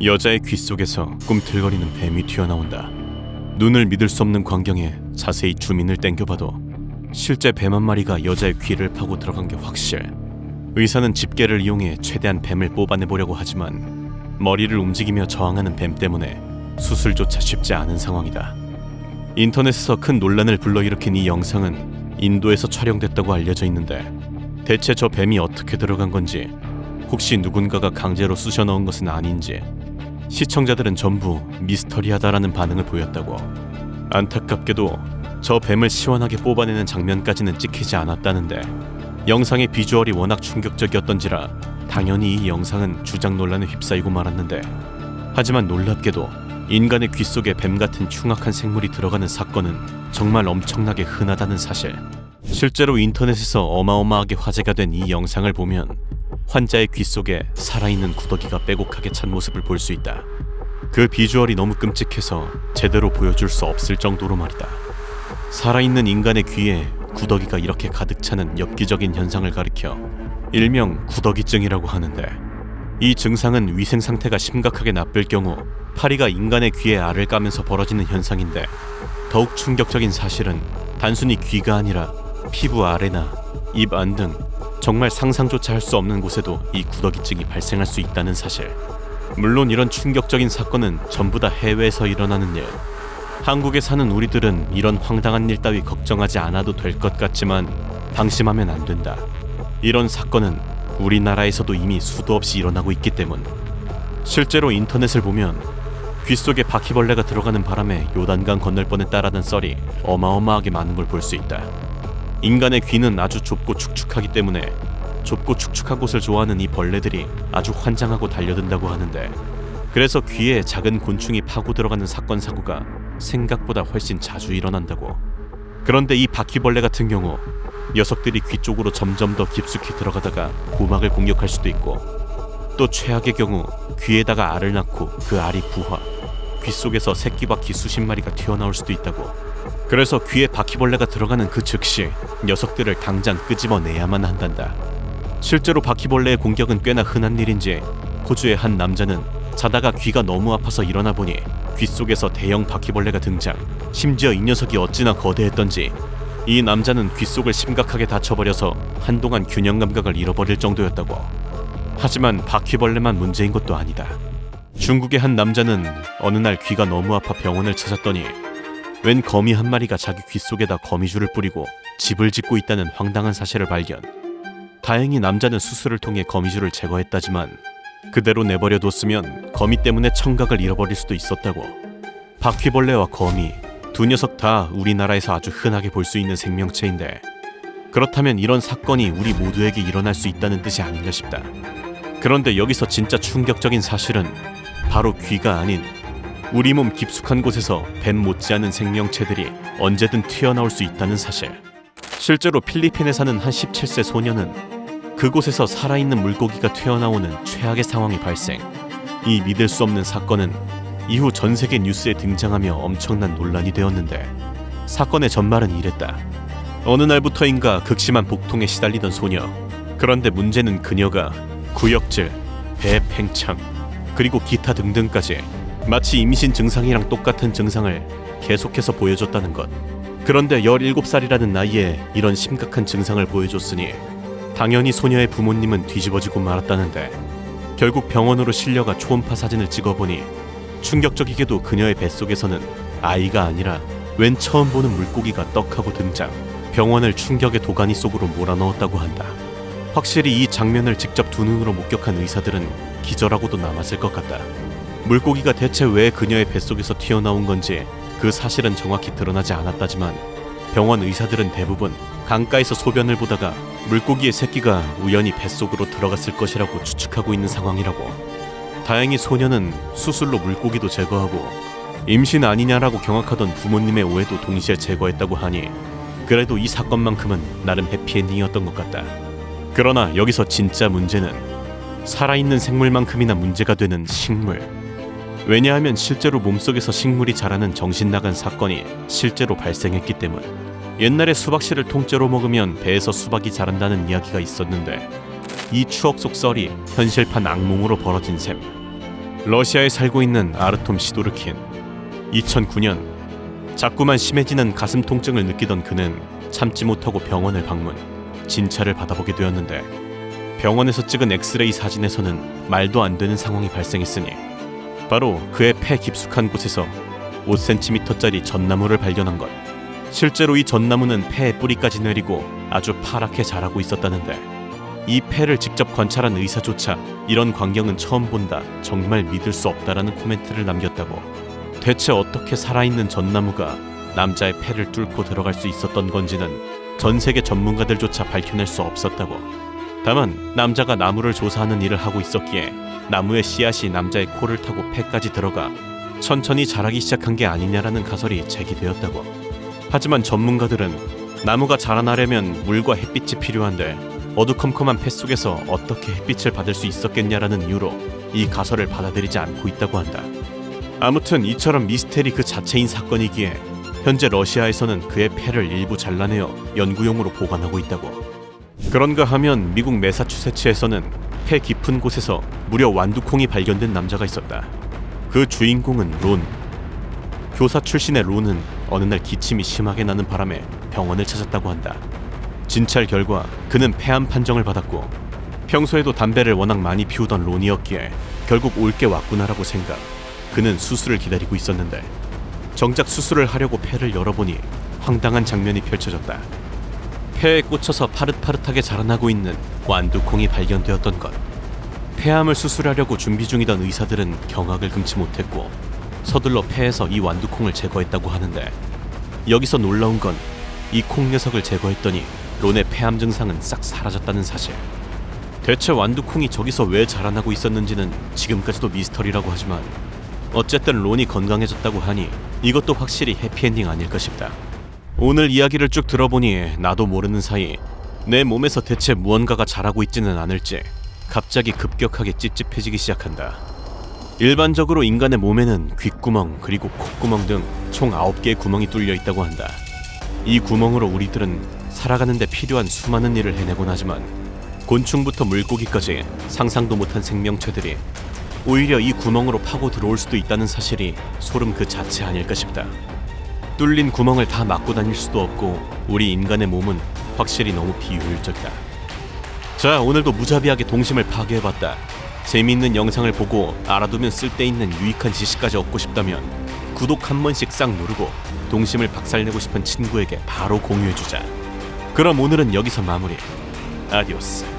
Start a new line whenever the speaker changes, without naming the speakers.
여자의 귀 속에서 꿈틀거리는 뱀이 튀어나온다. 눈을 믿을 수 없는 광경에 자세히 주민을 땡겨봐도 실제 뱀 한 마리가 여자의 귀를 파고 들어간 게 확실. 의사는 집게를 이용해 최대한 뱀을 뽑아내 보려고 하지만 머리를 움직이며 저항하는 뱀 때문에 수술조차 쉽지 않은 상황이다. 인터넷에서 큰 논란을 불러일으킨 이 영상은 인도에서 촬영됐다고 알려져 있는데 대체 저 뱀이 어떻게 들어간 건지 혹시 누군가가 강제로 쑤셔 넣은 것은 아닌지 시청자들은 전부 미스터리하다라는 반응을 보였다고. 안타깝게도 저 뱀을 시원하게 뽑아내는 장면까지는 찍히지 않았다는데 영상의 비주얼이 워낙 충격적이었던지라 당연히 이 영상은 주장 논란에 휩싸이고 말았는데 하지만 놀랍게도 인간의 귀 속에 뱀 같은 흉악한 생물이 들어가는 사건은 정말 엄청나게 흔하다는 사실. 실제로 인터넷에서 어마어마하게 화제가 된 이 영상을 보면 환자의 귀 속에 살아있는 구더기가 빼곡하게 찬 모습을 볼 수 있다. 그 비주얼이 너무 끔찍해서 제대로 보여줄 수 없을 정도로 말이다. 살아있는 인간의 귀에 구더기가 이렇게 가득 차는 엽기적인 현상을 가리켜 일명 구더기증이라고 하는데 이 증상은 위생 상태가 심각하게 나쁠 경우 파리가 인간의 귀에 알을 까면서 벌어지는 현상인데 더욱 충격적인 사실은 단순히 귀가 아니라 피부 아래나 입 안 등 정말 상상조차 할 수 없는 곳에도 이 구더기증이 발생할 수 있다는 사실. 물론 이런 충격적인 사건은 전부 다 해외에서 일어나는 일. 한국에 사는 우리들은 이런 황당한 일 따위 걱정하지 않아도 될 것 같지만 방심하면 안 된다. 이런 사건은 우리나라에서도 이미 수도 없이 일어나고 있기 때문. 실제로 인터넷을 보면 귀 속에 바퀴벌레가 들어가는 바람에 요단강 건널 뻔했다라는 썰이 어마어마하게 많은 걸 볼 수 있다. 인간의 귀는 아주 좁고 축축하기 때문에 좁고 축축한 곳을 좋아하는 이 벌레들이 아주 환장하고 달려든다고 하는데 그래서 귀에 작은 곤충이 파고 들어가는 사건 사고가 생각보다 훨씬 자주 일어난다고. 그런데 이 바퀴벌레 같은 경우 녀석들이 귀 쪽으로 점점 더 깊숙이 들어가다가 고막을 공격할 수도 있고 또 최악의 경우 귀에다가 알을 낳고 그 알이 부화 귀 속에서 새끼 바퀴 수십 마리가 튀어나올 수도 있다고 그래서 귀에 바퀴벌레가 들어가는 그 즉시 녀석들을 당장 끄집어내야만 한단다. 실제로 바퀴벌레의 공격은 꽤나 흔한 일인지 호주의 한 남자는 자다가 귀가 너무 아파서 일어나 보니 귀 속에서 대형 바퀴벌레가 등장. 심지어 이 녀석이 어찌나 거대했던지 이 남자는 귀 속을 심각하게 다쳐버려서 한동안 균형 감각을 잃어버릴 정도였다고. 하지만 바퀴벌레만 문제인 것도 아니다. 중국의 한 남자는 어느 날 귀가 너무 아파 병원을 찾았더니 웬 거미 한 마리가 자기 귀 속에다 거미줄을 뿌리고 집을 짓고 있다는 황당한 사실을 발견. 다행히 남자는 수술을 통해 거미줄을 제거했다지만 그대로 내버려 뒀으면 거미 때문에 청각을 잃어버릴 수도 있었다고. 바퀴벌레와 거미 두 녀석 다 우리나라에서 아주 흔하게 볼 수 있는 생명체인데 그렇다면 이런 사건이 우리 모두에게 일어날 수 있다는 뜻이 아닌가 싶다. 그런데 여기서 진짜 충격적인 사실은 바로 귀가 아닌 우리 몸 깊숙한 곳에서 뱀 못지않은 생명체들이 언제든 튀어나올 수 있다는 사실. 실제로 필리핀에 사는 한 17세 소녀는 그곳에서 살아있는 물고기가 튀어나오는 최악의 상황이 발생. 이 믿을 수 없는 사건은 이후 전 세계 뉴스에 등장하며 엄청난 논란이 되었는데 사건의 전말은 이랬다. 어느 날부터인가 극심한 복통에 시달리던 소녀. 그런데 문제는 그녀가 구역질, 배 팽창, 그리고 기타 등등까지 마치 임신 증상이랑 똑같은 증상을 계속해서 보여줬다는 것. 그런데 17살이라는 나이에 이런 심각한 증상을 보여줬으니 당연히 소녀의 부모님은 뒤집어지고 말았다는데 결국 병원으로 실려가 초음파 사진을 찍어보니 충격적이게도 그녀의 뱃속에서는 아이가 아니라 웬 처음 보는 물고기가 떡하고 등장 병원을 충격의 도가니 속으로 몰아넣었다고 한다. 확실히 이 장면을 직접 두 눈으로 목격한 의사들은 기절하고도 남았을 것 같다. 물고기가 대체 왜 그녀의 뱃속에서 튀어나온 건지 그 사실은 정확히 드러나지 않았다지만 병원 의사들은 대부분 강가에서 소변을 보다가 물고기의 새끼가 우연히 뱃속으로 들어갔을 것이라고 추측하고 있는 상황이라고. 다행히 소녀는 수술로 물고기도 제거하고 임신 아니냐라고 경악하던 부모님의 오해도 동시에 제거했다고 하니 그래도 이 사건만큼은 나름 해피엔딩이었던 것 같다. 그러나 여기서 진짜 문제는 살아있는 생물만큼이나 문제가 되는 식물. 왜냐하면 실제로 몸속에서 식물이 자라는 정신 나간 사건이 실제로 발생했기 때문. 옛날에 수박씨를 통째로 먹으면 배에서 수박이 자란다는 이야기가 있었는데 이 추억 속 썰이 현실판 악몽으로 벌어진 셈. 러시아에 살고 있는 아르톰 시도르킨. 2009년 자꾸만 심해지는 가슴 통증을 느끼던 그는 참지 못하고 병원을 방문, 진찰을 받아보게 되었는데 병원에서 찍은 엑스레이 사진에서는 말도 안 되는 상황이 발생했으니 바로 그의 폐 깊숙한 곳에서 5cm짜리 전나무를 발견한 것. 실제로 이 전나무는 폐의 뿌리까지 내리고 아주 파랗게 자라고 있었다는데 이 폐를 직접 관찰한 의사조차 이런 광경은 처음 본다. 정말 믿을 수 없다라는 코멘트를 남겼다고. 대체 어떻게 살아있는 전나무가 남자의 폐를 뚫고 들어갈 수 있었던 건지는 전 세계 전문가들조차 밝혀낼 수 없었다고. 다만 남자가 나무를 조사하는 일을 하고 있었기에 나무의 씨앗이 남자의 코를 타고 폐까지 들어가 천천히 자라기 시작한 게 아니냐라는 가설이 제기되었다고. 하지만 전문가들은 나무가 자라나려면 물과 햇빛이 필요한데 어두컴컴한 폐 속에서 어떻게 햇빛을 받을 수 있었겠냐라는 이유로 이 가설을 받아들이지 않고 있다고 한다. 아무튼 이처럼 미스테리 그 자체인 사건이기에 현재 러시아에서는 그의 폐를 일부 잘라내어 연구용으로 보관하고 있다고. 그런가 하면 미국 매사추세츠에서는 폐 깊은 곳에서 무려 완두콩이 발견된 남자가 있었다. 그 주인공은 론. 교사 출신의 론은 어느 날 기침이 심하게 나는 바람에 병원을 찾았다고 한다. 진찰 결과 그는 폐암 판정을 받았고 평소에도 담배를 워낙 많이 피우던 론이었기에 결국 올 게 왔구나라고 생각. 그는 수술을 기다리고 있었는데 정작 수술을 하려고 폐를 열어보니 황당한 장면이 펼쳐졌다. 폐에 꽂혀서 파릇파릇하게 자라나고 있는 완두콩이 발견되었던 것. 폐암을 수술하려고 준비 중이던 의사들은 경악을 금치 못했고 서둘러 폐에서 이 완두콩을 제거했다고 하는데 여기서 놀라운 건 이 콩 녀석을 제거했더니 론의 폐암 증상은 싹 사라졌다는 사실. 대체 완두콩이 저기서 왜 자라나고 있었는지는 지금까지도 미스터리라고 하지만 어쨌든 론이 건강해졌다고 하니 이것도 확실히 해피엔딩 아닐까 싶다. 오늘 이야기를 쭉 들어보니 나도 모르는 사이 내 몸에서 대체 무언가가 자라고 있지는 않을지 갑자기 급격하게 찝찝해지기 시작한다. 일반적으로 인간의 몸에는 귓구멍 그리고 콧구멍 등 총 9개의 구멍이 뚫려 있다고 한다. 이 구멍으로 우리들은 살아가는데 필요한 수많은 일을 해내곤 하지만 곤충부터 물고기까지 상상도 못한 생명체들이 오히려 이 구멍으로 파고 들어올 수도 있다는 사실이 소름 그 자체 아닐까 싶다. 뚫린 구멍을 다 막고 다닐 수도 없고 우리 인간의 몸은 확실히 너무 비효율적이다. 자, 오늘도 무자비하게 동심을 파괴해봤다. 재미있는 영상을 보고 알아두면 쓸데있는 유익한 지식까지 얻고 싶다면 구독 한 번씩 싹 누르고 동심을 박살내고 싶은 친구에게 바로 공유해주자. 그럼 오늘은 여기서 마무리. 아디오스.